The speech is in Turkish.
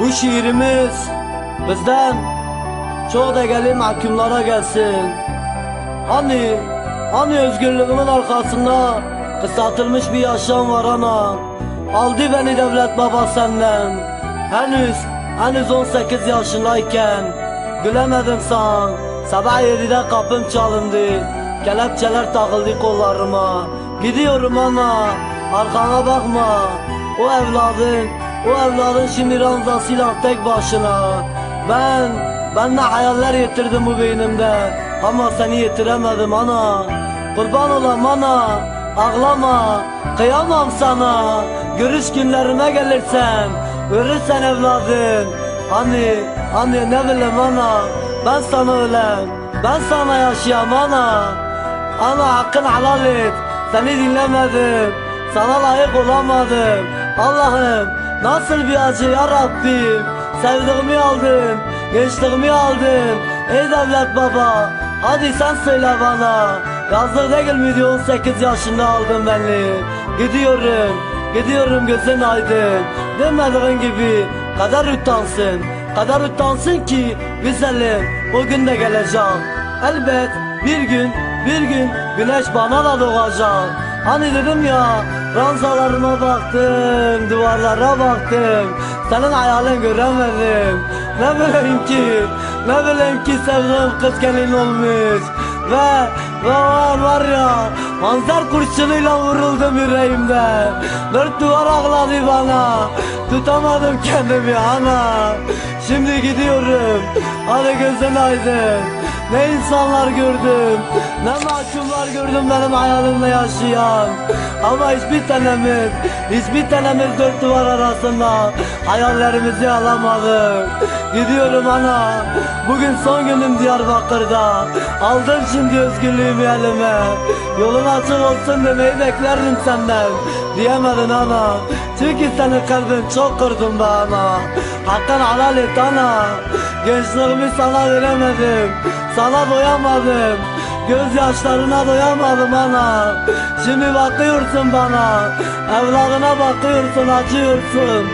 Bu şiirimiz bizden da gelin mahkumlara gelsin. Hani, hani özgürlüğümün arkasında kısaltılmış bir yaşam var ana. Aldı beni devlet baba senden. Henüz, henüz 18 yaşındayken gülemedim sana. Sabah 7'de kapım çalındı. Kelepçeler takıldı kollarıma. Gidiyorum ana, arkana bakma. O evladın, o evladın şimdi ranzasıyla tek başına. Ben, ben ne hayaller yitirdim bu beynimde. Ama seni yitiremedim ana. Kurban olam ana. Ağlama. Kıyamam sana. Görüş günlerime gelirsen. Görürsen evladım. Hani, hani ne bileyim ana. Ben sana ölen. Ben sana yaşayam ana. Ana hakkın helal et. Seni dinlemedim. Sana layık olamadım. Allah'ım nasıl bir acı ya Rabbim. Sevdiğimi aldın. Gençliğimi aldın. Ey devlet baba. Hadi sen söyle bana. Yazdık değil miydi 18 yaşında aldın beni. Gidiyorum. Gidiyorum gözün aydın. Demediğin gibi kader utansın. Kader utansın ki güzelim o gün de gelecek. Elbet bir gün bir gün güneş bana da doğacak. Hani dedim ya ranzalarıma baktım, duvarlara baktım. Senin hayalin göremedim. Ne bileyim ki, ne bileyim ki sevdiğim kız gelin olmuş. Ve, ve var var ya, manzar kurşunuyla vuruldum yüreğimde. Dört duvar ağladı bana, tutamadım kendimi ana. Şimdi gidiyorum, hadi gözün aydın. Ne insanlar gördüm, ne mahkumlar gördüm benim hayalimle yaşayan. Ama hiçbir tanemiz, hiçbir tanemiz dört duvar arasında hayallerimizi alamadık. Gidiyorum ana, bugün son günüm Diyarbakır'da. Aldım şimdi özgürlüğümü elime. Yolun açık olsun demeyi beklerdim senden. Diyemedin ana, çünkü senin kalbin çok kırdın bana. Hakkın helal et ana, gençliğimi sana veremedim. Sana doyamadım. Gözyaşlarına doyamadım ana. Şimdi bakıyorsun bana. Evladına bakıyorsun, acıyorsun.